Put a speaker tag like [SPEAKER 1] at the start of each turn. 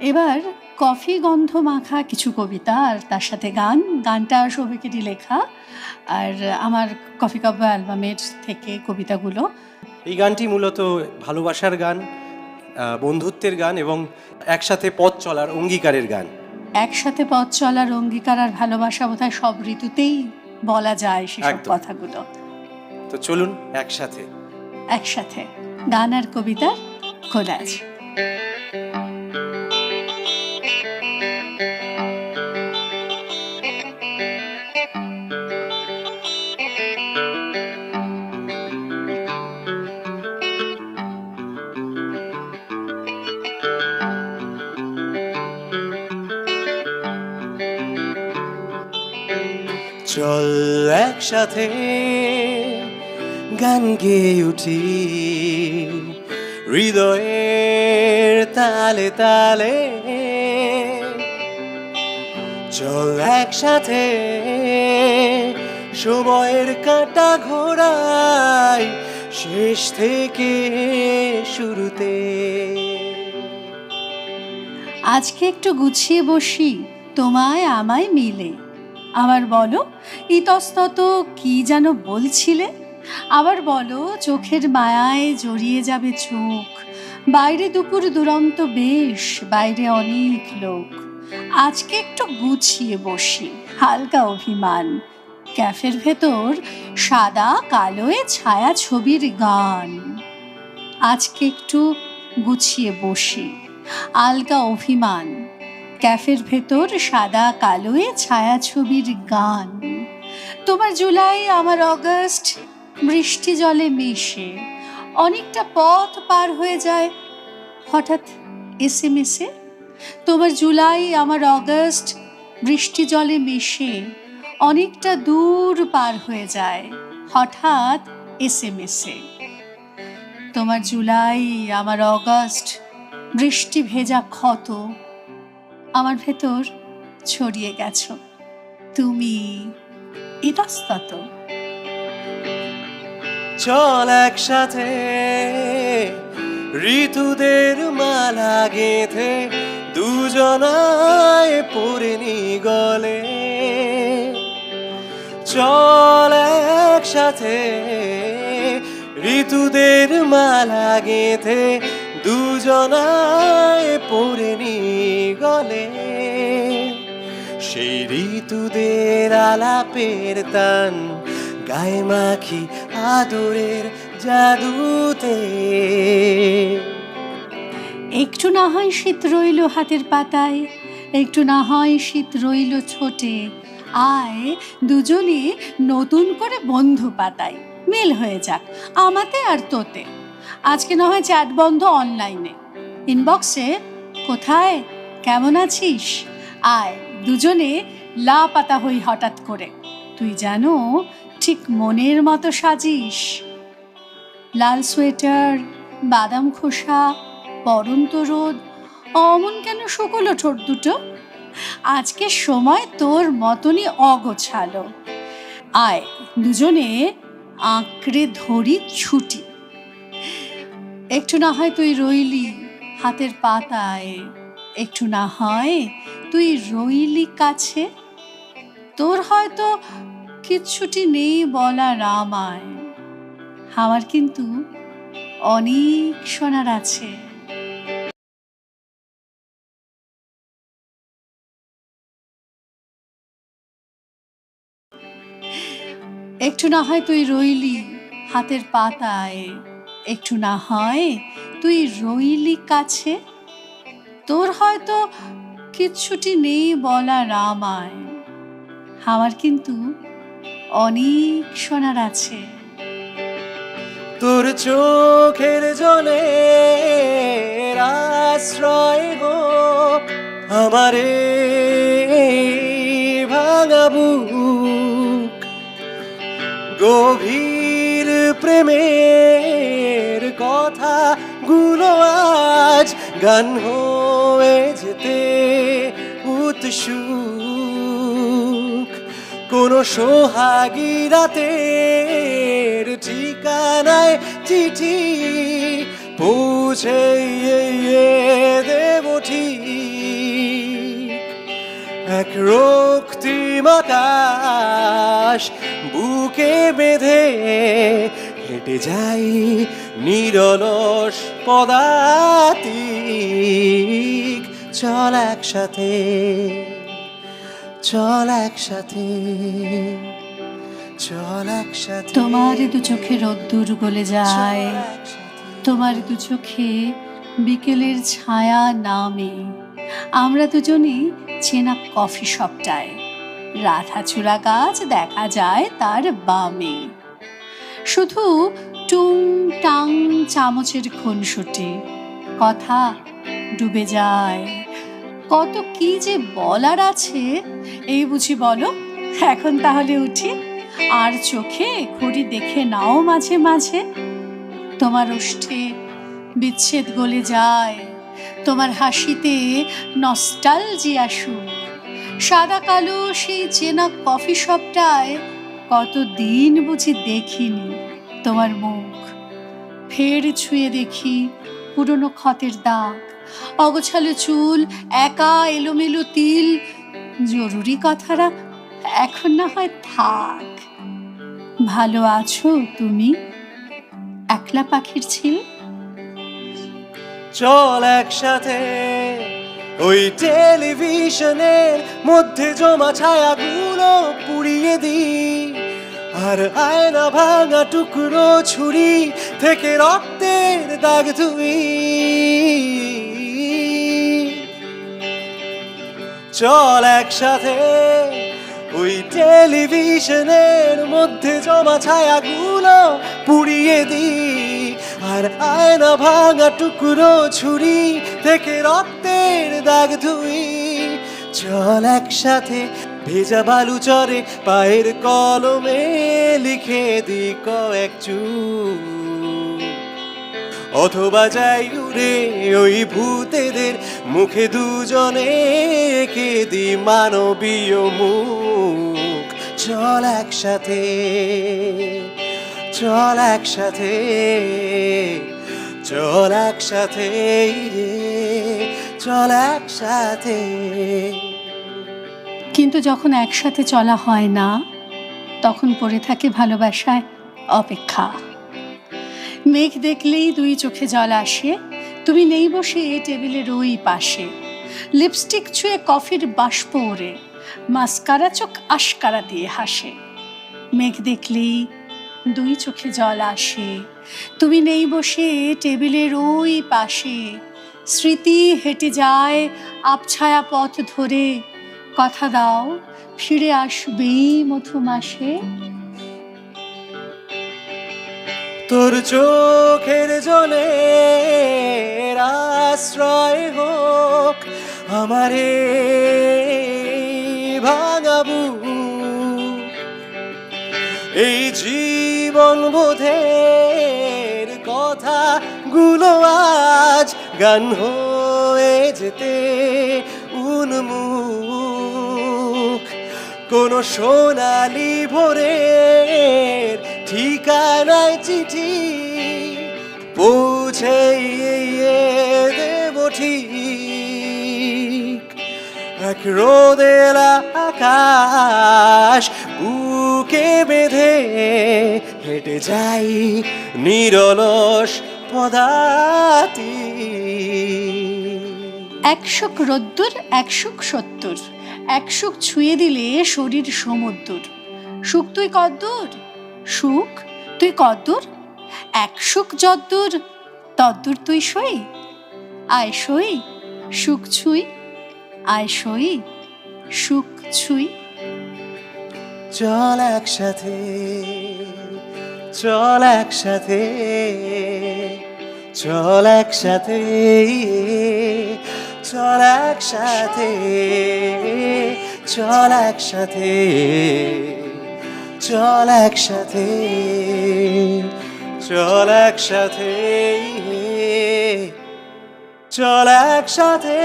[SPEAKER 1] এবার কফি গন্ধ মাখা কিছু কবিতা আর তার সাথে গান। গানটা সৌভিকেরই লেখা। আর আমার কফি কাপ অ্যালবামের থেকে কবিতাগুলো।
[SPEAKER 2] এই গানটি মূলত ভালোবাসার গান বন্ধুত্বের গান এবং একসাথে পথ চলার অঙ্গীকারের গান।
[SPEAKER 1] একসাথে পথ চলার অঙ্গীকার আর ভালোবাসা বোধহয় সব ঋতুতেই বলা যায় সেসব কথাগুলো।
[SPEAKER 2] তো চলুন একসাথে।
[SPEAKER 1] একসাথে। গান আর কবিতার কোলাজ
[SPEAKER 2] চল একসাথে গান গেয়ে উঠি। হৃদয়ের তালে তালে চল একসাথে সময়ের কাটা ঘোড়াই শেষ থেকে শুরুতে।
[SPEAKER 1] আজকে একটু গুছিয়ে বসি, তোমায় আমায় মিলে। আবার বলো, ইতস্তত কি যেন বলছিলে? আবার বলো, চোখের মায়ায় জড়িয়ে যাবে চোখ। বাইরে দুপুর দুরন্ত বেশ, বাইরে অনেক লোক। আজকে একটু গুছিয়ে বসি, হালকা অভিমান। ক্যাফের ভেতর সাদা কালোয় ছায়া ছবির গান। আজকে একটু গুছিয়ে বসি আলগা অভিমান। ক্যাফের ভেতর সাদা কালোয় ছায়াছবির গান। তোমার জুলাই, আমার অগস্ট, বৃষ্টি জলে মিশে। অনেকটা পথ পার হয়ে যায়। হঠাৎ এসে মেসে তোমার জুলাই, আমার অগস্ট, বৃষ্টি জলে মিশে। অনেকটা দূর পার হয়ে যায়। হঠাৎ এসে মেসে তোমার জুলাই, আমার অগস্ট, বৃষ্টি ভেজা ক্ষত। আমার ভেতর ছড়িয়ে গেছ। তুমি ইতস্তত।
[SPEAKER 2] চল একসাথে, ঋতুদের মালা গেঁথে দুজনায় পড়ে নি গলে। চল একসাথে, ঋতুদের মালা গেঁথে দুজনায় পড়ে নি গলে। সেই ঋতুদের আলাপের তান গায়ে মাখি আদরের জাদুতে।
[SPEAKER 1] একটু না হয় শীত রইল হাতের পাতায়, একটু না হয় শীত রইল ছোটে। আয়, দুজনে নতুন করে বন্ধু পাতাই মিল হয়ে যাক, আমাতে আর তোতে। আজকে না হয় চ্যাট বন্ধ অনলাইনে। ইনবক্সে কোথায়? কেমন আছিস? আয়, দুজনে লা পাতা হই হঠাৎ করে। তুই জানো, ঠিক মনের মতো সাজিস। লাল সোয়েটার, বাদাম খোসা, পরন্ত রোদ, অমন কেন শুকলো ঠোঁট দুটো? আজকে সময় তোর মতনই অগোছালো। আয়, দুজনে আঁকড়ে ধরি ছুটি। একটু না হয় তুই রইলি হাতের পাতায়। একটু না হয়, তুই রইলি কাছে। তোর হয়তো কিচ্ছুটি নেই বলা রামায় আমার কিন্তু অনেক শোনার আছে। একটু না হয় তুই রইলি হাতের পাতায়। একটু না হয় তুই রইলি কাছে। তোর হয়তো কিচ্ছুটি নেই বলা রামায় আমার কিন্তু অনেক শোনার আছে।
[SPEAKER 2] তোর চোখের জলে আশ্রয় গো, আমারে ভাঙা বুক। গভীর প্রেমের কথা গুলো আজ গান হয়ে যেতে উৎসুক। কোন সোহাগী রাতের ঠিকানায় চিঠি পৌঁছে দেব ঠিক। রক্তিম আকাশ বুকে বেঁধে হেঁটে যাই নিরলস পদাতিক চল একসাথে চল একসাথে চল একসাথে।
[SPEAKER 1] তোমার দু চোখে রোদ্দুর গলে যায় তোমার দু চোখে বিকেলের ছায়া নামে। আমরা দুজনে চেনা কফি শপটায় রাধাচূড়া গাছ দেখা যায় তার বামে। শুধু টুং টাং চামচের খুনসুটি কথা ডুবে যায়। কত কি যে বলার আছে? এই বুঝি বলো, এখন তাহলে উঠি। আর চোখে ঘড়ি দেখে নাও মাঝে মাঝে। তোমার ওষ্ঠে বিচ্ছেদ গলে যায়, তোমার হাসিতে নস্টালজিয়া সুর সাদা কালো সেই চেনা কফি শপটায় কত দিন বুঝি দেখিনি তোমার মুখ। ফের ছুঁয়ে দেখি পুরনো ক্ষতের দাগ। অগোছালো চুল, একা এলোমেলো তিল। জরুরি কথারা এখন না হয় থাক। ভালো আছো তুমি? একলা পাখির ছিল?
[SPEAKER 2] চল একসাথে ওই টেলিভিশনের মধ্যে জমা ছায়া ছায়াগুলো পুড়িয়ে দি আর আয়না ভাঙা টুকরো ছুরি থেকে রক্তের দাগ ধুই। চল একসাথে। ওই টেলিভিশনের মধ্যে জমা ছায়াগুলো পুড়িয়ে দি আর আয়না ভাঙা টুকরো ছুরি থেকে রক্তের দাগ ধুই। চল একসাথে, ভেজা বালু চরে পায়ের কলমে লিখে দি কয়েক চুপ অথবা যাই উড়ে ওই ভূতেদের মুখে দুজনে এঁকে দি মানবীয় মুখ। চল একসাথে চল একসাথে চল একসাথে চল একসাথে।
[SPEAKER 1] কিন্তু যখন একসাথে চলা হয় না, তখন পড়ে থাকে ভালোবাসায় অপেক্ষা। মেঘ দেখলেই দুই চোখে জল আসে। তুমি নেই বসে এ টেবিলের ওই পাশে। লিপস্টিক ছুঁয়ে কফির বাষ্প ওরে মাস্কারা চোখ আশকারা দিয়ে হাসে। মেঘ দেখলেই দুই চোখে জল আসে। তুমি নেই বসে টেবিলের ওই পাশে। স্মৃতি হেঁটে যায় আবছায়া পথ ধরে। কথা দাও, ফিরে আসবেই মধু মাসে
[SPEAKER 2] তোর চোখের জলে আশ্রয় হোক আমারে ভাঙাবু এই জীবন বোধের কথা গুলো আজ গান হয়ে যেতে উন্মুখ। কোন সোনালি ভোরের চিঠি। পৌঁছে দেব ঠিক। এক রোদের আকাশ বুকে বেঁধে হেঁটে যাই নিরলস পদাতি।
[SPEAKER 1] একশোক রোদ্দুর একশোক সত্তর। একশোক ছুঁয়ে দিলে শরীর সমুদ্র সুখ তুই কদ্দূর? সুখ তুই কদ্দূর? এক সুখ যদ্দূর, তদ্দূর তুই সই। আয় সই, সুখ ছুঁই, আয় সই, সুখ ছুঁই।
[SPEAKER 2] চল একসাথে চল একসাথে চল একসাথে চল একসাথে চল একসাথে। চল একসাথে চল একসাথে চল একসাথে।